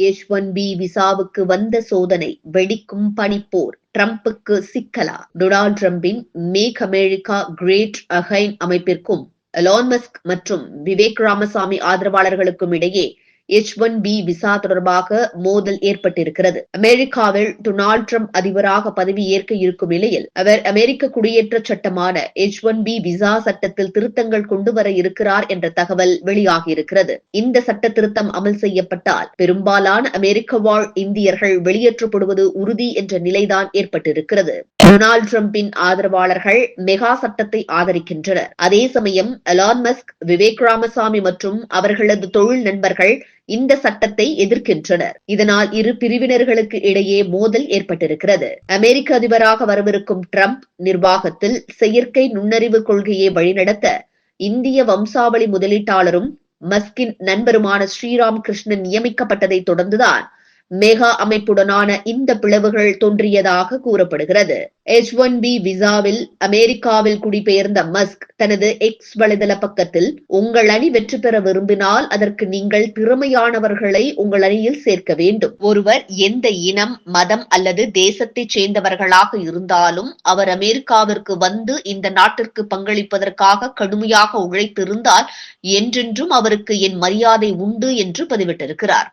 H one B விசாவுக்கு வந்த சோதனை வெடிக்கும் பனிப்போர் ட்ரம்புக்கு சிக்கலா? டொனால்ட் ட்ரம்பின் மேக் அமெரிக்கா கிரேட் அகைன் அமைப்பிற்கும் எலான் மஸ்க் மற்றும் விவேக் ராமசாமி ஆதரவாளர்களுக்கும் இடையே எச் ஒன் பி விசா தொடர்பாக மோதல் ஏற்பட்டிருக்கிறது. அமெரிக்காவில் டொனால்ட் ட்ரம்ப் அதிபராக பதவி ஏற்க இருக்கும் நிலையில் அவர் அமெரிக்க குடியேற்ற சட்டமான எச் ஒன் பி விசா சட்டத்தில் திருத்தங்கள் கொண்டு வர இருக்கிறார் என்ற தகவல் வெளியாகியிருக்கிறது. இந்த சட்ட திருத்தம் அமல் செய்யப்பட்டால் பெரும்பாலான அமெரிக்க வாழ் இந்தியர்கள் வெளியேற்றப்படுவது உறுதி என்ற நிலைதான் ஏற்பட்டிருக்கிறது. டொனால்ட் ட்ரம்பின் ஆதரவாளர்கள் மெகா சட்டத்தை ஆதரிக்கின்றனர். அதே சமயம் அலான் மஸ்க் விவேக் ராமசாமி மற்றும் அவர்களது தொழில் நண்பர்கள் இந்த சட்டத்தை எதிர்க்கின்றனர். இதனால் இரு பிரிவினர்களுக்கு இடையே மோதல் ஏற்பட்டிருக்கிறது. அமெரிக்க அதிபராக வரவிருக்கும் ட்ரம்ப் நிர்வாகத்தில் செயற்கை நுண்ணறிவு கொள்கையை வழிநடத்த இந்திய வம்சாவளி முதலீட்டாளரும் மஸ்கின் நண்பருமான ஸ்ரீராம் கிருஷ்ணன் நியமிக்கப்பட்டதை தொடர்ந்துதான் மெகா அமைப்புடனான இந்த பிளவுகள் தோன்றியதாக கூறப்படுகிறது. எச் ஒன் பி விசாவில் அமெரிக்காவில் குடிபெயர்ந்த மஸ்க் தனது எக்ஸ் வலைதள பக்கத்தில் உங்கள் அணி வெற்றி பெற விரும்பினால் அதற்கு நீங்கள் திறமையானவர்களை உங்கள் அணியில் சேர்க்க வேண்டும். ஒருவர் எந்த இனம் மதம் அல்லது தேசத்தைச் சேர்ந்தவர்களாக இருந்தாலும் அவர் அமெரிக்காவிற்கு வந்து இந்த நாட்டிற்கு பங்களிப்பதற்காக கடுமையாக உழைத்திருந்தால் என்றென்றும் அவருக்கு என் மரியாதை உண்டு என்று பதிவிட்டிருக்கிறார்.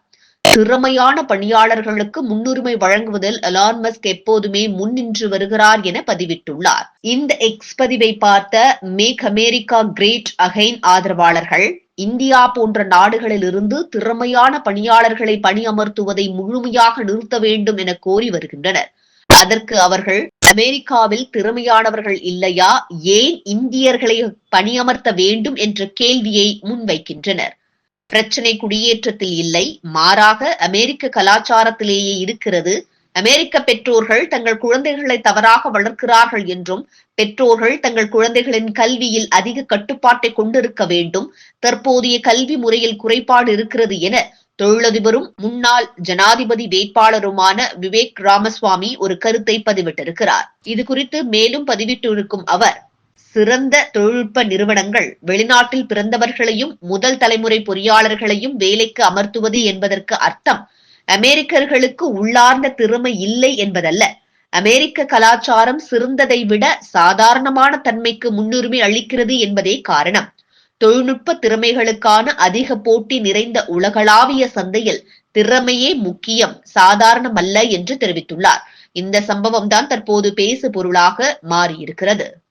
திறமையான பணியாளர்களுக்கு முன்னுரிமை வழங்குவதில் எலான் மஸ்க் எப்போதுமே முன்னின்று வருகிறார் என பதிவிட்டுள்ளார். இந்த எக்ஸ் பதிவை பார்த்த மேக் அமெரிக்கா கிரேட் அகைன் ஆதரவாளர்கள் இந்தியா போன்ற நாடுகளில் இருந்து திறமையான பணியாளர்களை பணியமர்த்துவதை முழுமையாக நிறுத்த வேண்டும் என கோரி வருகின்றனர். அதற்கு அவர்கள் அமெரிக்காவில் திறமையானவர்கள் இல்லையா? ஏன் இந்தியர்களை பணியமர்த்த வேண்டும்? என்ற கேள்வியை முன்வைக்கின்றனர். பிரச்சனை குடியேற்றத்தில் இல்லை. மாறாக அமெரிக்க கலாச்சாரத்திலேயே இருக்கிறது. அமெரிக்க பெற்றோர்கள் தங்கள் குழந்தைகளை தவறாக வளர்க்கிறார்கள் என்றும் பெற்றோர்கள் தங்கள் குழந்தைகளின் கல்வியில் அதிக கட்டுப்பாட்டை கொண்டிருக்க வேண்டும். தற்போதைய கல்வி முறையில் குறைபாடு இருக்கிறது என தொழிலதிபரும் முன்னாள் ஜனாதிபதி வேட்பாளருமான விவேக் ராமசுவாமி ஒரு கருத்தை பதிவிட்டிருக்கிறார். இது குறித்து மேலும் பதிவிட்டிருக்கும் அவர் சிறந்த தொழில்நுட்ப நிறுவனங்கள் வெளிநாட்டில் பிறந்தவர்களையும் முதல் தலைமுறை பொறியாளர்களையும் வேலைக்கு அமர்த்துவது என்பதற்கு அர்த்தம். அமெரிக்கர்களுக்கு உள்ளார்ந்த திறமை இல்லை என்பதல்ல. அமெரிக்க கலாச்சாரம் சிறந்ததை விட சாதாரணமான தன்மைக்கு முன்னுரிமை அளிக்கிறது என்பதே காரணம். தொழில்நுட்ப திறமைகளுக்கான அதிக போட்டி நிறைந்த உலகளாவிய சந்தையில் திறமையே முக்கியம் சாதாரணமல்ல என்று தெரிவித்துள்ளார். இந்த சம்பவம் தான் தற்போது பேசு பொருளாக மாறியிருக்கிறது.